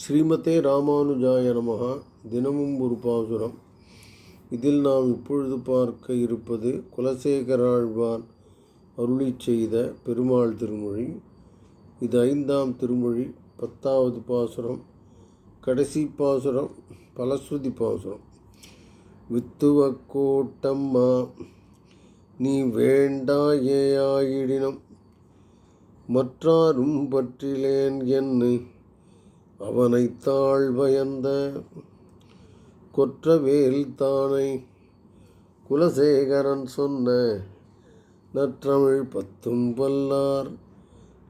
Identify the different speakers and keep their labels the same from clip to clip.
Speaker 1: ஸ்ரீமதே ராமானுஜாய நமகா தினமும் ஒரு பாசுரம். இதில் நாம் இப்பொழுது பார்க்க இருப்பது குலசேகராழ்வார் அருளி செய்த பெருமாள் திருமொழி. இது ஐந்தாம் திருமொழி பத்தாவது பாசுரம் கடைசி பாசுரம் பலஸ்ருதி பாசுரம். வித்துவ கோட்டம்மா நீ வேண்டாயேயாயிடினும் மற்றாரும் பற்றிலேன் என்று அவனை தாழ்வயந்த கொற்றவேல் தானை குலசேகரன் சொன்ன நற்றமிழ் பத்தும் வல்லார்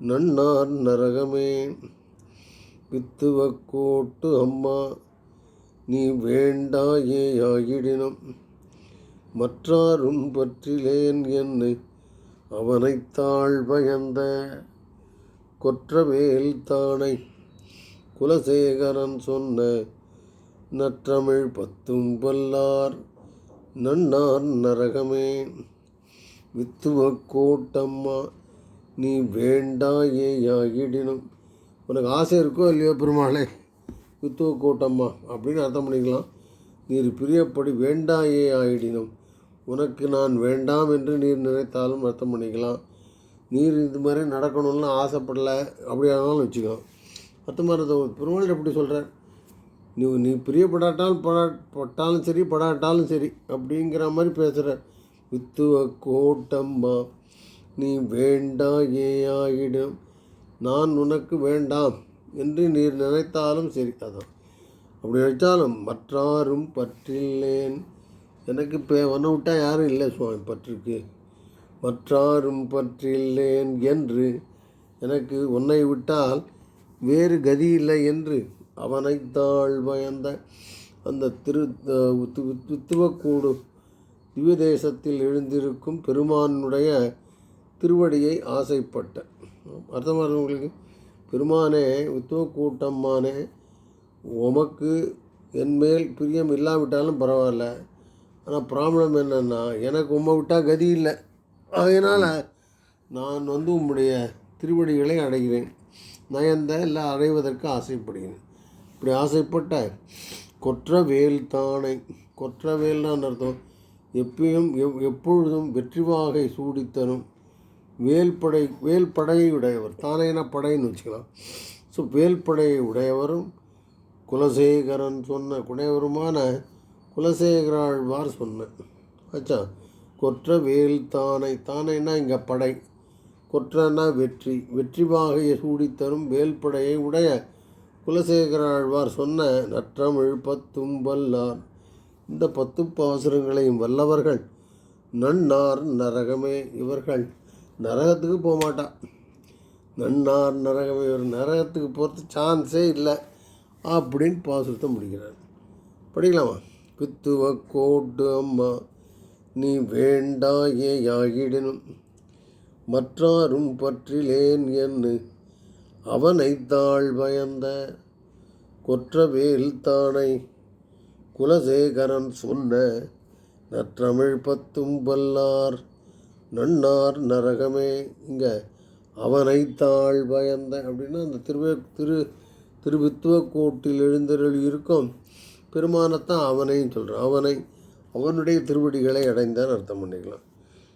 Speaker 1: நன்னார் நரகமே. வித்துவக்கோட்டு அம்மா நீ வேண்டாயே ஆயிடினும் மற்றாரும் பற்றிலேன் என்னை அவனைத்தாள் பயந்த கொற்றவேல் தானை குலசேகரன் சொன்ன நற்றமிழ் பத்தும் பல்லார் நன்னார் நரகமே. வித்துவ கோட்டம்மா நீ வேண்டாயேயாயிடினும் உனக்கு ஆசை இருக்கோ இல்லையோ பெருமாளே? வித்துவ கோட்டம்மா அப்படின்னு அர்த்தம் பண்ணிக்கலாம். நீர் பிரியப்படி வேண்டாயே ஆயிடினும் உனக்கு நான் வேண்டாம் என்று நீர் நினைத்தாலும் அர்த்தம் பண்ணிக்கலாம். நீர் இது மாதிரி நடக்கணும்னு ஆசைப்படலை. அப்படியானாலும் வச்சுக்கோ மற்ற மாதிரி பெருமாள் எப்படி சொல்கிறார் நீ நீ பிரியப்படாட்டாலும் படா பட்டாலும் சரி படாட்டாலும் சரி அப்படிங்கிற மாதிரி பேசுகிற வித்துவ கோட்டம்மா நீ வேண்டாயேயாயிடும் நான் உனக்கு வேண்டாம் என்று நீர் நினைத்தாலும் சரி அதான். அப்படி நினைத்தாலும் மற்றாரும் பற்றில்லேன். எனக்கு இப்போ ஒன்றை விட்டால் யாரும் இல்லை சுவாமி பற்றுக்கு மற்றாரும் பற்றில்லேன் என்று எனக்கு உன்னை விட்டால் வேறு கதி இல்லை என்று அவனை தாழ்வயந்த அந்த திரு வித்துவக்கூடு திவ்ய தேசத்தில் எழுந்திருக்கும் பெருமானுடைய திருவடியை ஆசைப்பட்ட. அர்த்தமாக உங்களுக்கு? பெருமானே உத்துவக்கூட்டம்மானே உமக்கு என்மேல் பிரியம் இல்லாவிட்டாலும் பரவாயில்ல. ஆனால் ப்ராப்ளம் என்னென்னா எனக்கு உம்மை விட்டால் கதி இல்லை. அதனால் நான் வந்து உம்முடைய திருவடிகளை அடைகிறேன். நயந்த இல்லை அடைவதற்கு ஆசைப்படுகிறேன். இப்படி ஆசைப்பட்ட கொற்ற வேல் தானை கொற்ற அர்த்தம்? எப்பயும் எப்பொழுதும் வெற்றி வாகை சூடித்தரும். வேல்படை வேல்படையை உடையவர். தானேன படைன்னு வச்சுக்கலாம். ஸோ வேல்படையை உடையவரும் குலசேகரன் சொன்ன குடையவருமான குலசேகராழ்வார் சொன்ன. ஆச்சா கொற்ற வேல் தானை. தானைன்னா இங்கே படை. கொற்றனா வெற்றி. வெற்றி வாகையை சூடித்தரும் வேல்படையை உடைய குலசேகராழ்வார் சொன்ன நற்றமிழ் பத்தும் வல்லார். இந்த பத்து பாசுரங்களையும் வல்லவர்கள் நன்னார் நரகமே இவர்கள். நரகத்துக்கு போக மாட்டா. நன்னார் நரகமே இவர் நரகத்துக்கு போகிறது சான்ஸே இல்லை அப்படின்னு பாசுரத்தை முடிக்கிறார். படிக்கலாமா? குத்துவ கோட்டு அம்மா நீ வேண்டாயே யாகிடனும் மற்றாரும் பற்றிலேன் என்று அவனை தாழ் பயந்த கொற்றவேல் தானை குலசேகரன் சொன்ன நற்றமிழ் பத்தும் பல்லார் நன்னார் நரகமே. இங்கே அவனை தாழ் பயந்த அப்படின்னா அந்த திருவே திரு திருவித்துவ கோட்டில் எழுந்தருள் இருக்கும் பெருமானத்தான் அவனையும் சொல்கிறான் அவனை அவனுடைய திருவடிகளை அடைந்தான் அர்த்தம் பண்ணிக்கலாம்.